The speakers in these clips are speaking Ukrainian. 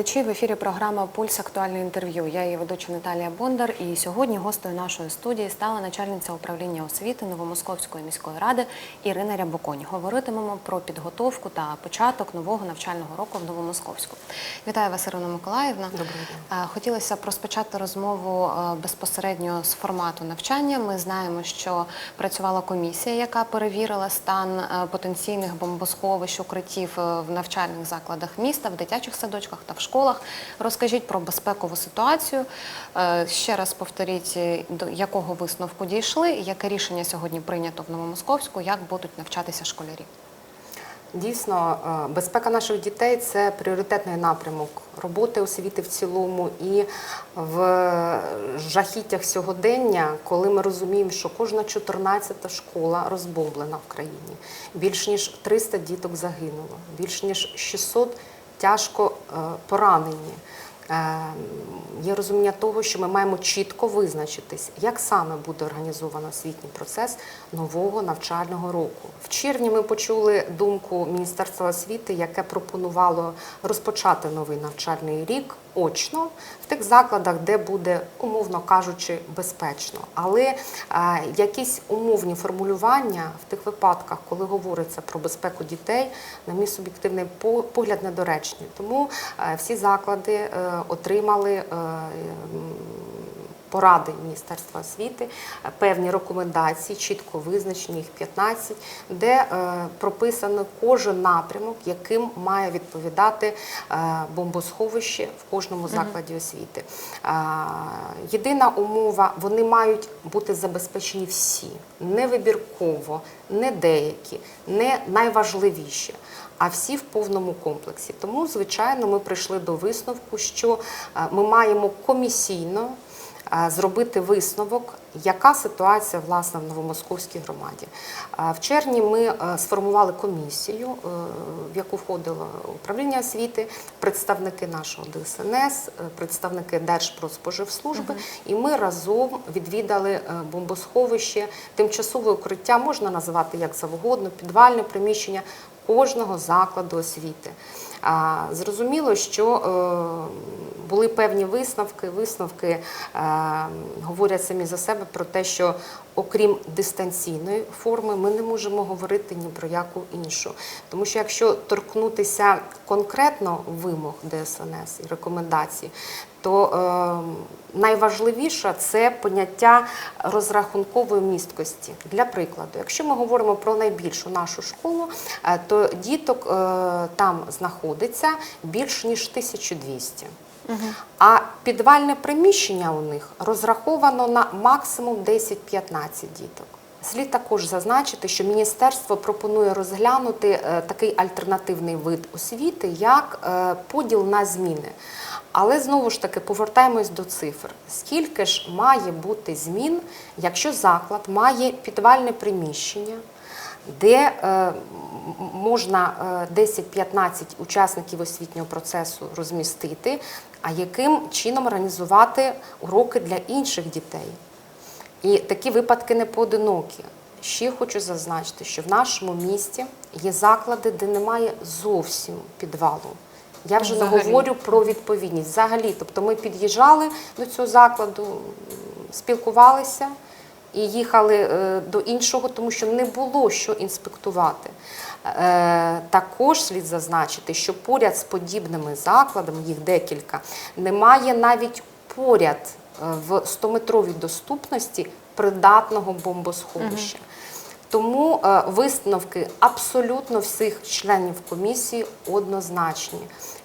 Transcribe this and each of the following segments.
глядачі. В ефірі програма Пульс актуальне інтерв'ю. Я її ведуча Наталія Бондар. І сьогодні гостею нашої студії стала начальниця управління освіти Новомосковської міської ради Ірина Рябоконь. Говоритимемо про підготовку та початок нового навчального року в Новомосковську. Вітаю вас, Ірина Миколаївна. Доброго дня. Хотілося б розпочати розмову безпосередньо з формату навчання. Ми знаємо, що працювала комісія, яка перевірила стан потенційних бомбосховищ, укриттів в навчальних закладах міста, в дитячих садочках та в школах. Розкажіть про безпекову ситуацію. Е, Ще раз повторіть, е, до якого висновку дійшли, яке рішення сьогодні прийнято в Новомосковську, як будуть навчатися школярі. Дійсно, е, безпека наших дітей це пріоритетний напрямок роботи освіти в цілому і в жахіттях сьогодення, коли ми розуміємо, що кожна 14-та школа розбомблена в країні. Більш ніж 300 діток загинуло, більш ніж 600 тяжко е, поранені. Е, Є розуміння того, що ми маємо чітко визначитись, як саме буде організовано освітній процес нового навчального року. В червні ми почули думку Міністерства освіти, яке пропонувало розпочати новий навчальний рік очно в тих закладах, де буде, умовно кажучи, безпечно. Але е, якісь умовні формулювання в тих випадках, коли говориться про безпеку дітей, на мій суб'єктивний погляд недоречні. Тому е, всі заклади е, отримали поради Міністерства освіти, е, певні рекомендації, чітко визначені, їх 15, де е, прописано кожен напрямок, яким має відповідати е, бомбосховище в кожному закладі освіти. Єдина умова, вони мають бути забезпечені всі, не вибірково, не деякі, не найважливіші. А всі в повному комплексі. Тому, звичайно, ми прийшли до висновку, що ми маємо комісійно зробити висновок, яка ситуація власне в Новомосковській громаді. Е, В червні ми е, сформували комісію, е, в яку входило управління освіти, представники нашого ДСНС, е, представники Держпродспоживслужби, і ми разом відвідали е, бомбосховище, тимчасове укриття, можна називати як завгодно, підвальне приміщення кожного закладу освіти. Зрозуміло, що е, були певні висновки. Висновки е, говорять самі за себе про те, що окрім дистанційної форми, ми не можемо говорити ні про яку іншу. Тому що якщо торкнутися конкретно вимог ДСНС і рекомендацій, то е, найважливіше це поняття розрахункової місткості. Для прикладу, якщо ми говоримо про найбільшу нашу школу, е, то діток е, там знаходиться більш ніж 1200. А підвальне приміщення у них розраховано на максимум 10-15 діток. Слід також зазначити, що міністерство пропонує розглянути е, такий альтернативний вид освіти, як е, поділ на зміни. Але знову ж таки повертаємось до цифр. Скільки ж має бути змін, якщо заклад має підвальне приміщення, де е, можна е, 10-15 учасників освітнього процесу розмістити, а яким чином організувати уроки для інших дітей? І такі випадки не поодинокі. Ще хочу зазначити, що в нашому місті є заклади, де немає зовсім підвалу. Я вже не говорю про відповідність. Взагалі, тобто ми під'їжджали до цього закладу, спілкувалися і їхали е, до іншого, тому що не було що інспектувати. Е, Також слід зазначити, що поряд з подібними закладами, їх декілька, немає навіть поряд е, в 100-метровій доступності придатного бомбосховища. Тому е, висновки абсолютно всіх членів комісії однозначні.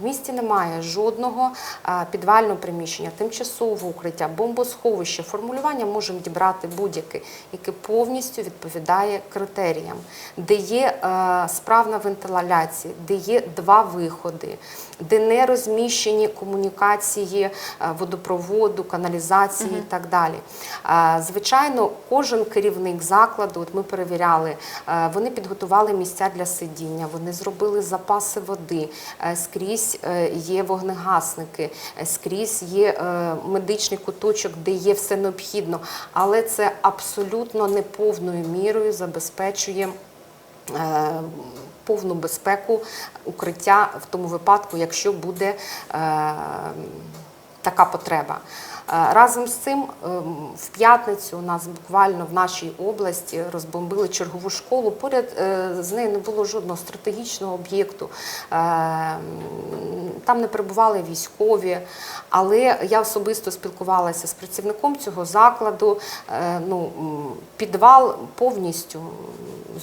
В місті немає жодного е, підвального приміщення, тимчасового укриття, бомбосховища. Формулювання можемо дібрати будь-яке, яке повністю відповідає критеріям, де є е, справна вентиляція, де є два виходи, де не розміщені комунікації водопроводу, каналізації і так далі. Звичайно, кожен керівник закладу, от ми перевіряли, е, вони підготували місця для сидіння, вони зробили запаси води, е, скрізь е, є вогнегасники, скрізь є медичний куточок, де є все необхідно, але це абсолютно не повною мірою забезпечує. повну безпеку укриття в тому випадку, якщо буде е, така потреба. Е, Разом з цим ем, в п'ятницю у нас буквально в нашій області розбомбили чергову школу. Поряд е, з нею не було жодного стратегічного об'єкту. Е, Там не перебували військові, але я особисто спілкувалася з працівником цього закладу. Ну, підвал повністю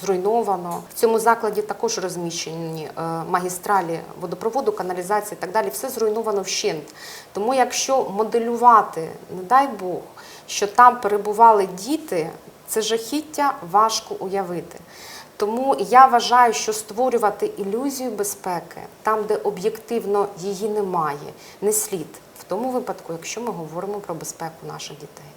зруйновано. В цьому закладі також розміщені магістралі водопроводу, каналізації і так далі. Все зруйновано вщент. Тому якщо моделювати, не дай Бог, що там перебували діти, це жахіття важко уявити. Тому я вважаю, що створювати ілюзію безпеки там, де об'єктивно її немає, не слід. В тому випадку, якщо ми говоримо про безпеку наших дітей.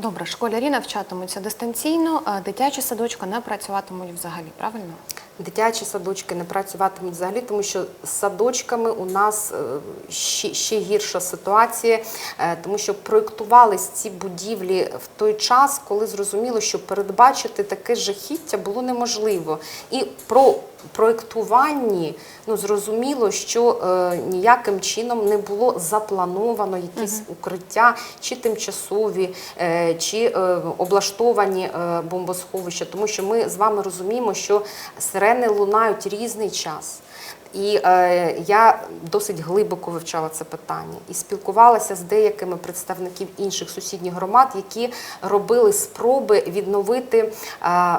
Добре, школярі навчатимуться дистанційно, а дитячі садочки не працюватимуть взагалі, правильно? Дитячі садочки не працюватимуть взагалі, тому що з садочками у нас е, ще, ще гірша ситуація, е, тому що проєктувались ці будівлі в той час, коли зрозуміло, що передбачити таке жахіття було неможливо. І про проєктуванні ну, зрозуміло, що е, ніяким чином не було заплановано якісь укриття, чи тимчасові, е, чи е, облаштовані е, бомбосховища, тому що ми з вами розуміємо, що сирени лунають різний час. І е, я досить глибоко вивчала це питання і спілкувалася з деякими представників інших сусідніх громад, які робили спроби відновити е,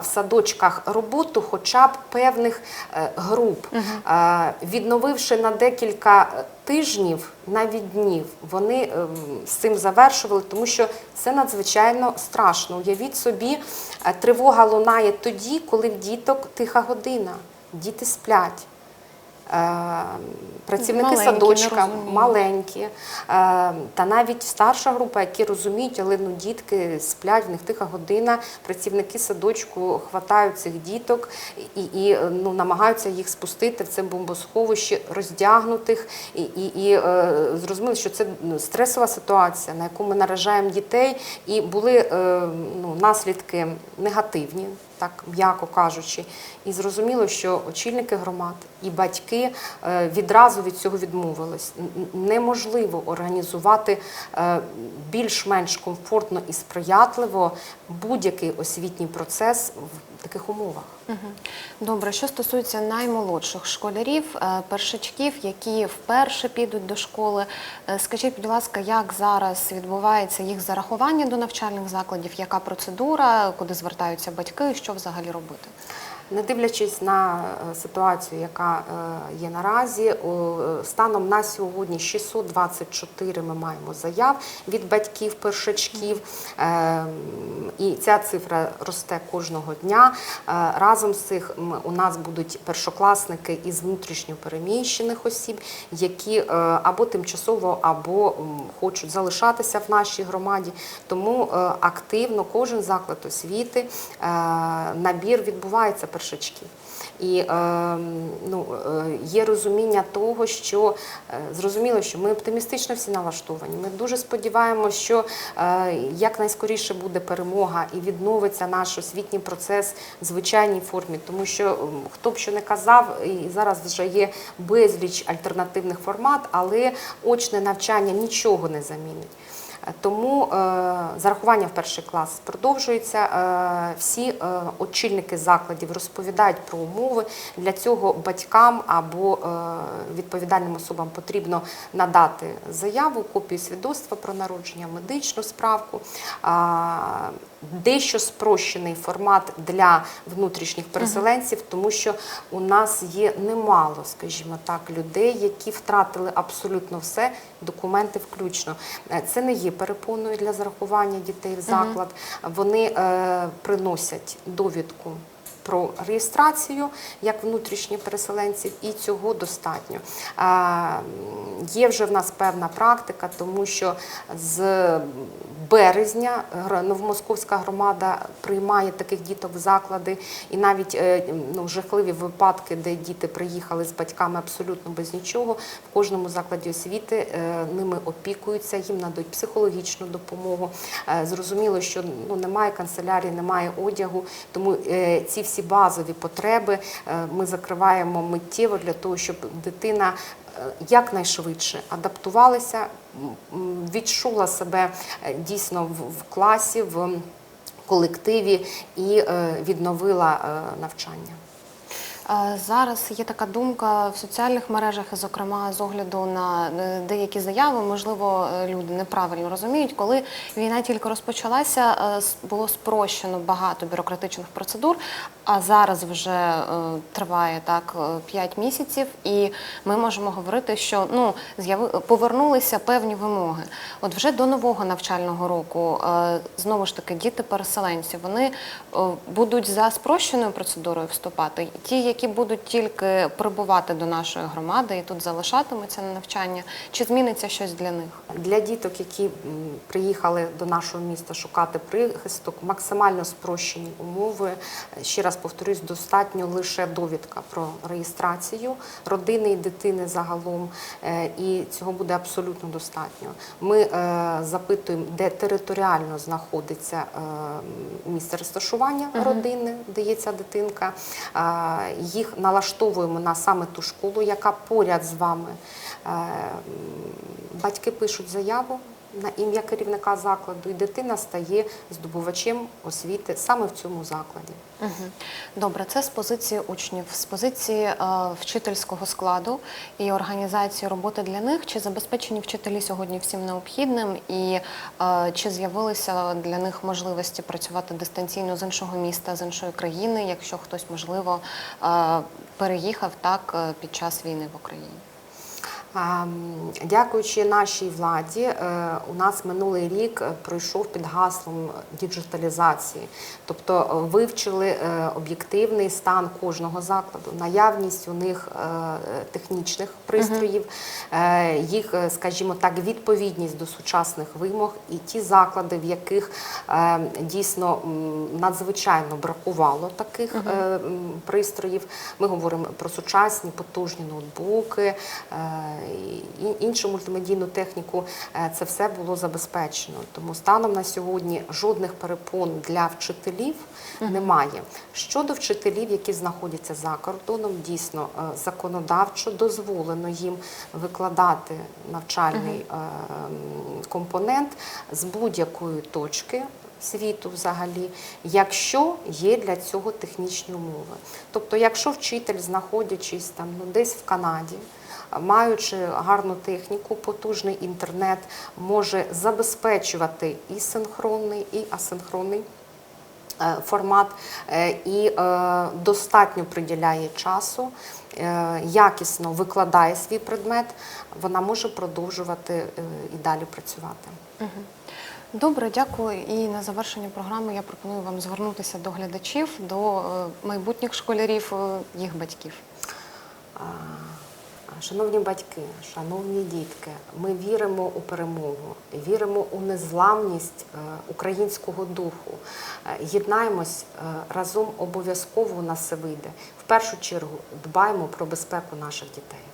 в садочках роботу, хоча б певних е, груп, Е, відновивши на декілька тижнів, навіть днів, вони ем, з цим завершували, тому що це надзвичайно страшно. Уявіть собі, е, тривога лунає тоді, коли в діток тиха година, діти сплять. Е, Працівники Маленькі, садочка маленькі, е, та навіть старша група, які розуміють, але ну дітки сплять, в них тиха година. Працівники садочку хватають цих діток і, і ну, намагаються їх спустити в це бомбосховище, роздягнутих. І, і, і е, зрозуміли, що це ну, стресова ситуація, на яку ми наражаємо дітей, і були е, ну, наслідки негативні так м'яко кажучи. І зрозуміло, що очільники громад і батьки е, відразу від цього відмовились. Неможливо організувати е, більш-менш комфортно і сприятливо будь-який освітній процес в таких умовах. Добре, що стосується наймолодших школярів, е, першачків, які вперше підуть до школи, е, скажіть, будь ласка, як зараз відбувається їх зарахування до навчальних закладів? Яка процедура, куди звертаються батьки, що взагалі робити? Не дивлячись на е, ситуацію, яка є наразі, станом на сьогодні 624 ми маємо заяв від батьків першачків, і ця цифра росте кожного дня. Е, Разом з цих у нас будуть першокласники із внутрішньо переміщених осіб, які е, або тимчасово, або хочуть залишатися в нашій громаді. Тому е, активно кожен заклад освіти набір відбувається першачків. І е, ну, е, є розуміння того, що е, зрозуміло, що ми оптимістично всі налаштовані. Ми дуже сподіваємося, що е, якнайскоріше буде перемога і відновиться наш освітній процес в звичайній формі, тому що м, хто б що не казав, і зараз вже є безліч альтернативних формат, але очне навчання нічого не замінить. Тому е, зарахування в перший клас продовжується. Е, всі е, очільники закладів розповідають про умови. Для цього батькам або відповідальним особам потрібно надати заяву, копію свідоцтва про народження, медичну справку. Дещо спрощений формат для внутрішніх переселенців, тому що у нас є немало, скажімо так, людей, які втратили абсолютно все, документи включно. Це не є перепоною для зарахування дітей в заклад. Вони е, приносять довідку. Про реєстрацію як внутрішні переселенців, і цього достатньо. Є вже в нас певна практика, тому що з березня новомосковська громада приймає таких діток в заклади, і навіть е, ну, жахливі випадки, де діти приїхали з батьками абсолютно без нічого. В кожному закладі освіти е, ними опікуються, їм надають психологічну допомогу. Е, Зрозуміло, що ну, немає канцелярії, немає одягу, тому ці всі всі базові потреби е, ми закриваємо миттєво для того, щоб дитина е, якнайшвидше адаптувалася, відчула себе е, дійсно в, класі, в колективі і відновила навчання. Зараз є така думка в соціальних мережах, і, зокрема з огляду на деякі заяви, можливо, люди неправильно розуміють, коли війна тільки розпочалася, було спрощено багато бюрократичних процедур, а зараз вже е, триває так 5 місяців, і ми можемо говорити, що ну з'яви повернулися певні вимоги. От вже до нового навчального року е, знову ж таки діти-переселенці вони е, будуть за спрощеною процедурою вступати. Ті, які будуть тільки прибувати до нашої громади і тут залишатимуться на навчання, чи зміниться щось для них? Для діток, які приїхали до нашого міста шукати прихисток, максимально спрощені умови. Ще раз повторюсь, достатньо лише довідка про реєстрацію родини і дитини загалом, е, і цього буде абсолютно достатньо. Ми е, запитуємо, де територіально знаходиться е, місце розташування родини, де є ця дитинка. Їх налаштовуємо на саме ту школу, яка поряд з вами. Батьки пишуть заяву на ім'я керівника закладу, і дитина стає здобувачем освіти саме в цьому закладі. Добре, це з позиції учнів, з позиції е, вчительського складу і організації роботи для них. Чи забезпечені вчителі сьогодні всім необхідним, і е, чи з'явилися для них можливості працювати дистанційно з іншого міста, з іншої країни, якщо хтось можливо е, переїхав так е, під час війни в Україні? Дякуючи нашій владі, е, у нас минулий рік е, пройшов під гаслом діджиталізації, тобто е, вивчили об'єктивний стан кожного закладу, наявність у них технічних пристроїв, їх, скажімо так, відповідність до сучасних вимог, і ті заклади, в яких дійсно надзвичайно бракувало таких пристроїв. Ми говоримо про сучасні потужні ноутбуки. Іншу мультимедійну техніку, е, це все було забезпечено. Тому станом на сьогодні жодних перепон для вчителів немає. Щодо вчителів, які знаходяться за кордоном, дійсно е, законодавчо дозволено їм викладати навчальний е, компонент з будь-якої точки. Світу взагалі, якщо є для цього технічні умови. Тобто, якщо вчитель, знаходячись там ну, десь в Канаді, маючи гарну техніку, потужний інтернет, може забезпечувати і синхронний, і асинхронний е, формат, е, і е, достатньо приділяє часу, якісно викладає свій предмет, вона може продовжувати і далі працювати. Добре, дякую. І на завершення програми я пропоную вам звернутися до глядачів, до майбутніх школярів, їх батьків. Шановні батьки, шановні дітки, ми віримо у перемогу, віримо у незламність е, українського духу. Е, Єднаємось е, разом обов'язково у нас все вийде. В першу чергу дбаємо про безпеку наших дітей.